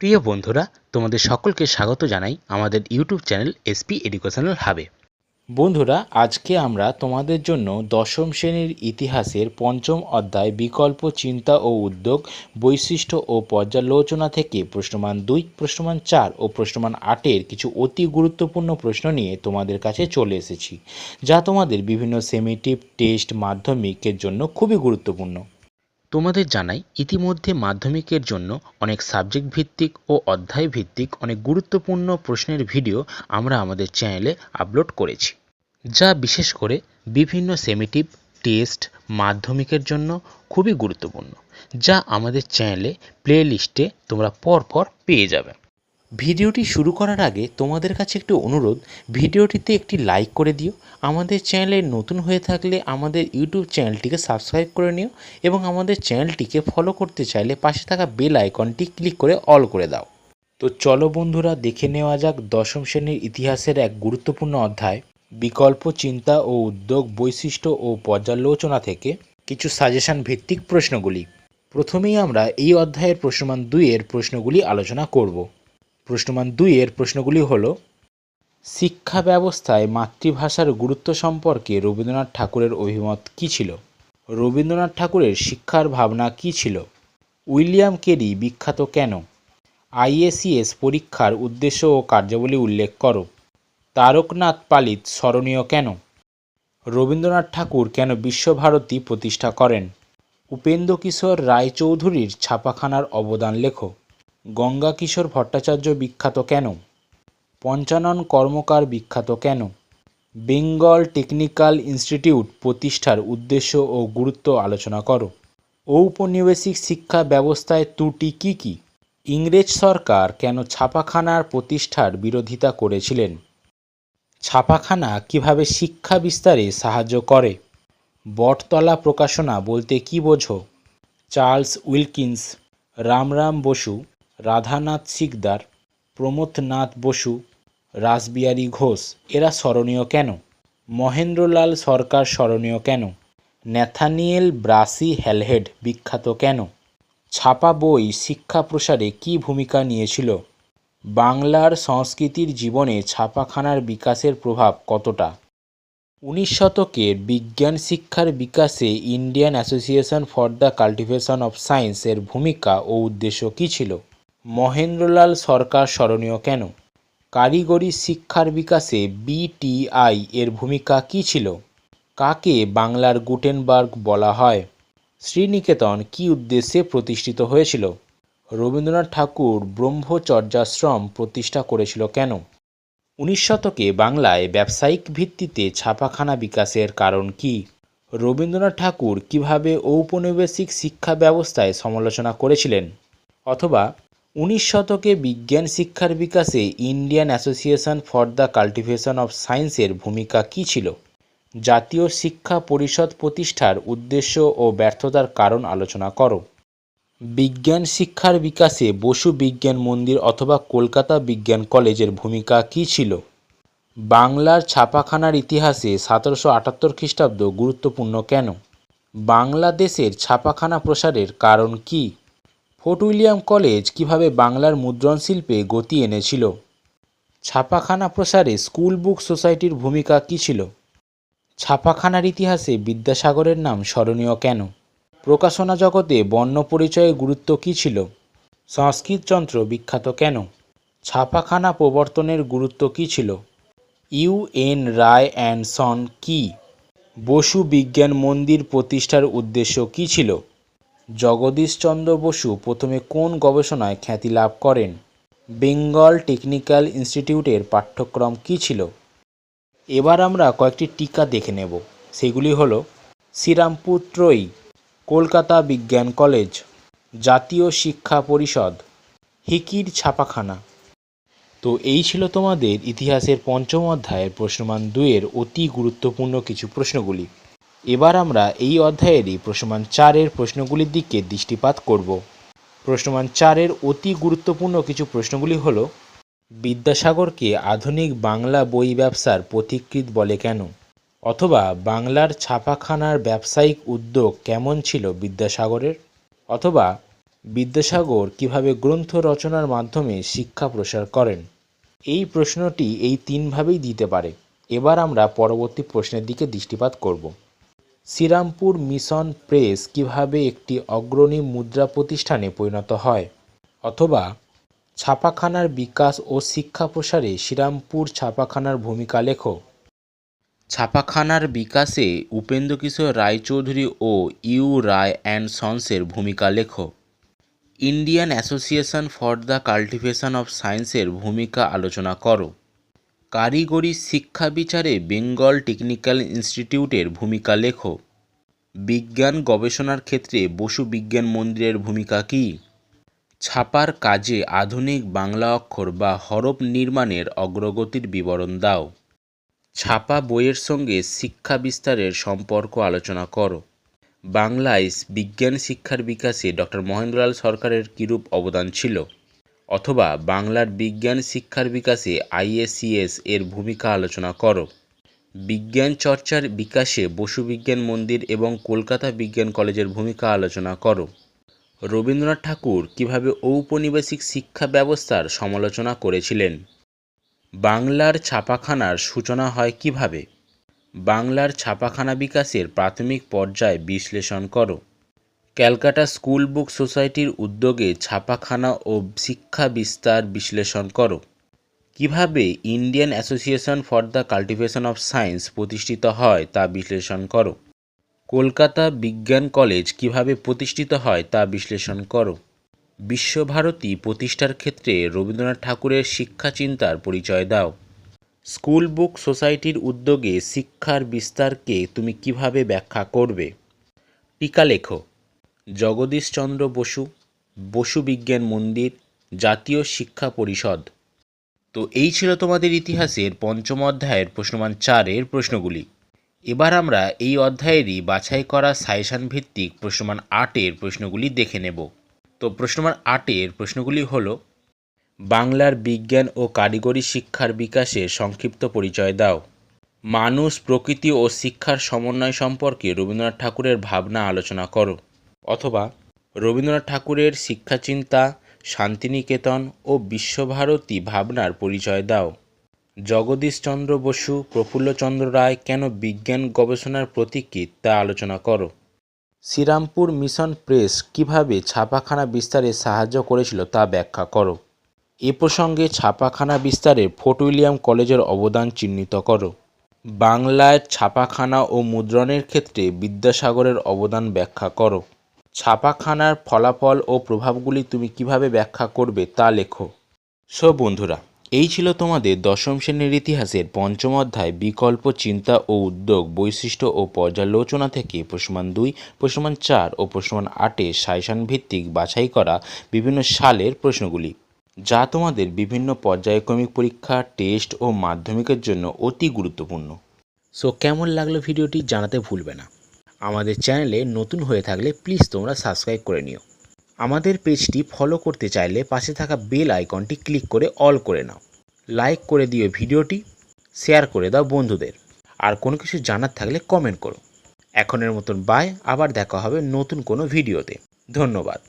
প্রিয় বন্ধুরা, তোমাদের সকলকে স্বাগত জানাই আমাদের ইউটিউব চ্যানেল এসপি এডুকেশনাল হাবে বন্ধুরা, আজকে আমরা তোমাদের জন্য দশম শ্রেণির ইতিহাসের পঞ্চম অধ্যায় বিকল্প চিন্তা ও উদ্যোগ, বৈশিষ্ট্য ও পর্যালোচনা থেকে প্রশ্নমান দুই, প্রশ্নমান চার ও প্রশ্নমান আটের কিছু অতি গুরুত্বপূর্ণ প্রশ্ন নিয়ে তোমাদের কাছে চলে এসেছি, যা তোমাদের বিভিন্ন সেমিটিভ টেস্ট মাধ্যমিকের জন্য খুবই গুরুত্বপূর্ণ। তোমাদের জানাই ইতিমধ্যে মাধ্যমিকের জন্য অনেক সাবজেক্ট ভিত্তিক ও অধ্যায় ভিত্তিক অনেক গুরুত্বপূর্ণ প্রশ্নের ভিডিও আমরা আমাদের চ্যানেলে আপলোড করেছি, যা বিশেষ করে বিভিন্ন সেমিটিভ টেস্ট মাধ্যমিকের জন্য খুবই গুরুত্বপূর্ণ, যা আমাদের চ্যানেলে প্লে লিস্টে তোমরা পরপর পেয়ে যাবে। ভিডিওটি শুরু করার আগে তোমাদের কাছে একটি অনুরোধ, ভিডিওটিতে একটি লাইক করে দিও। আমাদের চ্যানেলে নতুন হয়ে থাকলে আমাদের ইউটিউব চ্যানেলটিকে সাবস্ক্রাইব করে নিও এবং আমাদের চ্যানেলটিকে ফলো করতে চাইলে পাশে থাকা বেল আইকনটি ক্লিক করে অল করে দাও। তো চলো বন্ধুরা, দেখে নেওয়া যাক দশম শ্রেণির ইতিহাসের এক গুরুত্বপূর্ণ অধ্যায়, বিকল্প চিন্তা ও উদ্যোগ, বৈশিষ্ট্য ও পর্যালোচনা থেকে কিছু সাজেশন ভিত্তিক প্রশ্নগুলি। প্রথমেই আমরা এই অধ্যায়ের প্রশ্নমান দুইয়ের প্রশ্নগুলি আলোচনা করব। প্রশ্নমান দুইয়ের প্রশ্নগুলি হল, শিক্ষা ব্যবস্থায় মাতৃভাষার গুরুত্ব সম্পর্কে রবীন্দ্রনাথ ঠাকুরের অভিমত কী ছিল? রবীন্দ্রনাথ ঠাকুরের শিক্ষার ভাবনা কী ছিল? উইলিয়াম কেরি বিখ্যাত কেন? আইএসিএস পরীক্ষার উদ্দেশ্য ও কার্যাবলী উল্লেখ করো। তারকনাথ পালিত স্মরণীয় কেন? রবীন্দ্রনাথ ঠাকুর কেন বিশ্বভারতী প্রতিষ্ঠা করেন? উপেন্দ্র কিশোর রায়চৌধুরীর ছাপাখানার অবদান লেখো। গঙ্গা কিশোর ভট্টাচার্য বিখ্যাত কেন? পঞ্চানন কর্মকার বিখ্যাত কেন? বেঙ্গল টেকনিক্যাল ইনস্টিটিউট প্রতিষ্ঠার উদ্দেশ্য ও গুরুত্ব আলোচনা করো। ঔপনিবেশিক শিক্ষা ব্যবস্থায় ত্রুটি কী কী? ইংরেজ সরকার কেন ছাপাখানার প্রতিষ্ঠার বিরোধিতা করেছিলেন? ছাপাখানা কীভাবে শিক্ষা বিস্তারে সাহায্য করে? বটতলা প্রকাশনা বলতে কী বোঝো? চার্লস উইলকিন্স, রামরাম বসু রাধানাথ সিকদার প্রমথনাথ বসু, রাসবিহারী ঘোষ, এরা স্মরণীয় কেন? মহেন্দ্রলাল সরকার স্মরণীয় কেন? ন্যাথানিয়েল ব্রাসি হ্যালহেড বিখ্যাত কেন? ছাপা বই শিক্ষা প্রসারে কী ভূমিকা নিয়েছিল? বাংলার সংস্কৃতির জীবনে ছাপাখানার বিকাশের প্রভাব কতটা? উনিশ শতকের বিজ্ঞান শিক্ষার বিকাশে Indian association for the cultivation of science এর ভূমিকা ও উদ্দেশ্য কী ছিল? মহেন্দ্রলাল সরকার স্মরণীয় কেন? কারিগরি শিক্ষার বিকাশে বিটিআই এর ভূমিকা কী ছিল? কাকে বাংলার গুটেনবার্গ বলা হয়? শ্রীনিকেতন কী উদ্দেশ্যে প্রতিষ্ঠিত হয়েছিল? রবীন্দ্রনাথ ঠাকুর ব্রহ্মচর্যাশ্রম প্রতিষ্ঠা করেছিল কেন? উনিশ শতকে বাংলায় ব্যবসায়িক ভিত্তিতে ছাপাখানা বিকাশের কারণ কি? রবীন্দ্রনাথ ঠাকুর কীভাবে ঔপনিবেশিক শিক্ষা ব্যবস্থায় সমালোচনা করেছিলেন? অথবা উনিশ শতকে বিজ্ঞান শিক্ষার বিকাশে Indian association for the cultivation of সায়েন্সের ভূমিকা কী ছিল? জাতীয় শিক্ষা পরিষদ প্রতিষ্ঠার উদ্দেশ্য ও ব্যর্থতার কারণ আলোচনা করো। বিজ্ঞান শিক্ষার বিকাশে বসু বিজ্ঞান মন্দির অথবা কলকাতা বিজ্ঞান কলেজের ভূমিকা কী ছিল? বাংলার ছাপাখানার ইতিহাসে সতেরোশো আটাত্তর খ্রিস্টাব্দ গুরুত্বপূর্ণ কেন? বাংলাদেশের ছাপাখানা প্রসারের কারণ কি? ফোর্ট উইলিয়াম কলেজ কীভাবে বাংলার মুদ্রণ শিল্পে গতি এনেছিল? ছাপাখানা প্রসারে স্কুল বুক সোসাইটির ভূমিকা কী ছিল? ছাপাখানার ইতিহাসে বিদ্যাসাগরের নাম স্মরণীয় কেন? প্রকাশনা জগতে বর্ণ পরিচয়ের গুরুত্ব কী ছিল? সংস্কৃত যন্ত্র বিখ্যাত কেন? ছাপাখানা প্রবর্তনের গুরুত্ব কী ছিল? U N Ray and son কি? বসু বিজ্ঞান মন্দির প্রতিষ্ঠার উদ্দেশ্য কী ছিল? জগদীশচন্দ্র বসু প্রথমে কোন গবেষণায় খ্যাতি লাভ করেন? বেঙ্গল টেকনিক্যাল ইনস্টিটিউটের পাঠ্যক্রম কী ছিল? এবার আমরা কয়েকটি টিকা দেখে নেব। সেগুলি হলো, শ্রীরামপুর ত্রয়ী, কলকাতা বিজ্ঞান কলেজ, জাতীয় শিক্ষা পরিষদ, হিকির ছাপাখানা। তো এই ছিল তোমাদের ইতিহাসের পঞ্চম অধ্যায়ের প্রশ্নমান দুইয়ের অতি গুরুত্বপূর্ণ কিছু প্রশ্নগুলি। এবার আমরা এই অধ্যায়েরই প্রশ্নমান চারের প্রশ্নগুলির দিকে দৃষ্টিপাত করব। প্রশ্নমান চারের অতি গুরুত্বপূর্ণ কিছু প্রশ্নগুলি হল, বিদ্যাসাগরকে আধুনিক বাংলা বই ব্যবসার পথিকৃৎ বলে কেন? অথবা বাংলার ছাপাখানার ব্যবসায়িক উদ্যোগ কেমন ছিল বিদ্যাসাগরের? অথবা বিদ্যাসাগর কীভাবে গ্রন্থ রচনার মাধ্যমে শিক্ষা প্রসার করেন? এই প্রশ্নটি এই তিনভাবেই দিতে পারে। এবার আমরা পরবর্তী প্রশ্নের দিকে দৃষ্টিপাত করব। শ্রীরামপুর মিশন প্রেস কীভাবে একটি অগ্রণী মুদ্রা প্রতিষ্ঠানে পরিণত হয়? অথবা, ছাপাখানার বিকাশ ও শিক্ষা প্রসারে শ্রীরামপুর ছাপাখানার ভূমিকা লেখো। ছাপাখানার বিকাশে উপেন্দ্রকিশোর রায়চৌধুরী ও ইউ রায় অ্যান্ড সন্সের ভূমিকা লেখো। Indian association for the cultivation of সায়েন্সের ভূমিকা আলোচনা করো। কারিগরি শিক্ষা বিচারে বেঙ্গল টেকনিক্যাল ইনস্টিটিউটের ভূমিকা লেখো। বিজ্ঞান গবেষণার ক্ষেত্রে বসু বিজ্ঞান মন্দিরের ভূমিকা কী? ছাপার কাজে আধুনিক বাংলা অক্ষর বা হরফ নির্মাণের অগ্রগতির বিবরণ দাও। ছাপা বইয়ের সঙ্গে শিক্ষা বিস্তারের সম্পর্ক আলোচনা করো। বাংলায় বিজ্ঞান শিক্ষার বিকাশে ডক্টর মহেন্দ্রলাল সরকারের কিরূপ অবদান ছিল? অথবা বাংলার বিজ্ঞান শিক্ষার বিকাশে আইএসিএস এর ভূমিকা আলোচনা করো। বিজ্ঞান চর্চার বিকাশে বসু বিজ্ঞান মন্দির এবং কলকাতা বিজ্ঞান কলেজের ভূমিকা আলোচনা করো। রবীন্দ্রনাথ ঠাকুর কীভাবে ঔপনিবেশিক শিক্ষা ব্যবস্থার সমালোচনা করেছিলেন? বাংলার ছাপাখানার সূচনা হয় কীভাবে? বাংলার ছাপাখানা বিকাশের প্রাথমিক পর্যায় বিশ্লেষণ করো। ক্যালকাটা স্কুল বুক সোসাইটির উদ্যোগে ছাপাখানা ও শিক্ষা বিস্তার বিশ্লেষণ করো। কীভাবে Indian association for the cultivation of science প্রতিষ্ঠিত হয় তা বিশ্লেষণ করো। কলকাতা বিজ্ঞান কলেজ কীভাবে প্রতিষ্ঠিত হয় তা বিশ্লেষণ করো। বিশ্বভারতী প্রতিষ্ঠার ক্ষেত্রে রবীন্দ্রনাথ ঠাকুরের শিক্ষা চিন্তার পরিচয় দাও। স্কুল বুক সোসাইটির উদ্যোগে শিক্ষার বিস্তারকে তুমি কীভাবে ব্যাখ্যা করবে? টিকা লেখো। জগদীশচন্দ্র বসু বসু বিজ্ঞান মন্দির, জাতীয় শিক্ষা পরিষদ। তো এই ছিল তোমাদের ইতিহাসের পঞ্চম অধ্যায়ের প্রশ্নমান চারের প্রশ্নগুলি। এবার আমরা এই অধ্যায়েরই বাছাই করা সাইসান ভিত্তিক প্রশ্নমান আটের প্রশ্নগুলি দেখে নেব। তো প্রশ্নমান আটের প্রশ্নগুলি হল, বাংলার বিজ্ঞান ও কারিগরি শিক্ষার বিকাশের সংক্ষিপ্ত পরিচয় দাও। মানুষ প্রকৃতি ও শিক্ষার সমন্বয় সম্পর্কে রবীন্দ্রনাথ ঠাকুরের ভাবনা আলোচনা করো। অথবা রবীন্দ্রনাথ ঠাকুরের শিক্ষাচিন্তা, শান্তিনিকেতন ও বিশ্বভারতী ভাবনার পরিচয় দাও। জগদীশচন্দ্র বসু, প্রফুল্লচন্দ্র রায় কেন বিজ্ঞান গবেষণার প্রতীকী তা আলোচনা করো। শ্রীরামপুর মিশন প্রেস কীভাবে ছাপাখানা বিস্তারে সাহায্য করেছিল তা ব্যাখ্যা করো। এ প্রসঙ্গে ছাপাখানা বিস্তারে ফোর্ট উইলিয়াম কলেজের অবদান চিহ্নিত করো। বাংলায় ছাপাখানা ও মুদ্রণের ক্ষেত্রে বিদ্যাসাগরের অবদান ব্যাখ্যা করো। ছাপাখানার ফলাফল ও প্রভাবগুলি তুমি কীভাবে ব্যাখ্যা করবে তা লেখো। সো বন্ধুরা, এই ছিল তোমাদের দশম শ্রেণির ইতিহাসের পঞ্চম অধ্যায়, বিকল্প চিন্তা ও উদ্যোগ, বৈশিষ্ট্য ও পর্যালোচনা থেকে প্রশ্নমান দুই, প্রশ্নমান চার ও প্রশ্নমান আটে সাইসান ভিত্তিক বাছাই করা বিভিন্ন সালের প্রশ্নগুলি, যা তোমাদের বিভিন্ন পর্যায়ক্রমিক পরীক্ষা, টেস্ট ও মাধ্যমিকের জন্য অতি গুরুত্বপূর্ণ। সো কেমন লাগল ভিডিওটি জানাতে ভুলবে না। আমাদের চ্যানেলে নতুন হয়ে থাকলে প্লিজ তোমরা সাবস্ক্রাইব করে নিও। আমাদের পেজটি ফলো করতে চাইলে পাশে থাকা বেল আইকনটি ক্লিক করে অল করে নাও। লাইক করে দিও ভিডিওটি, শেয়ার করে দাও বন্ধুদের। আর কোনো কিছু জানার থাকলে কমেন্ট করো। এখনের মতন বাই আবার দেখা হবে নতুন কোনো ভিডিওতে। ধন্যবাদ।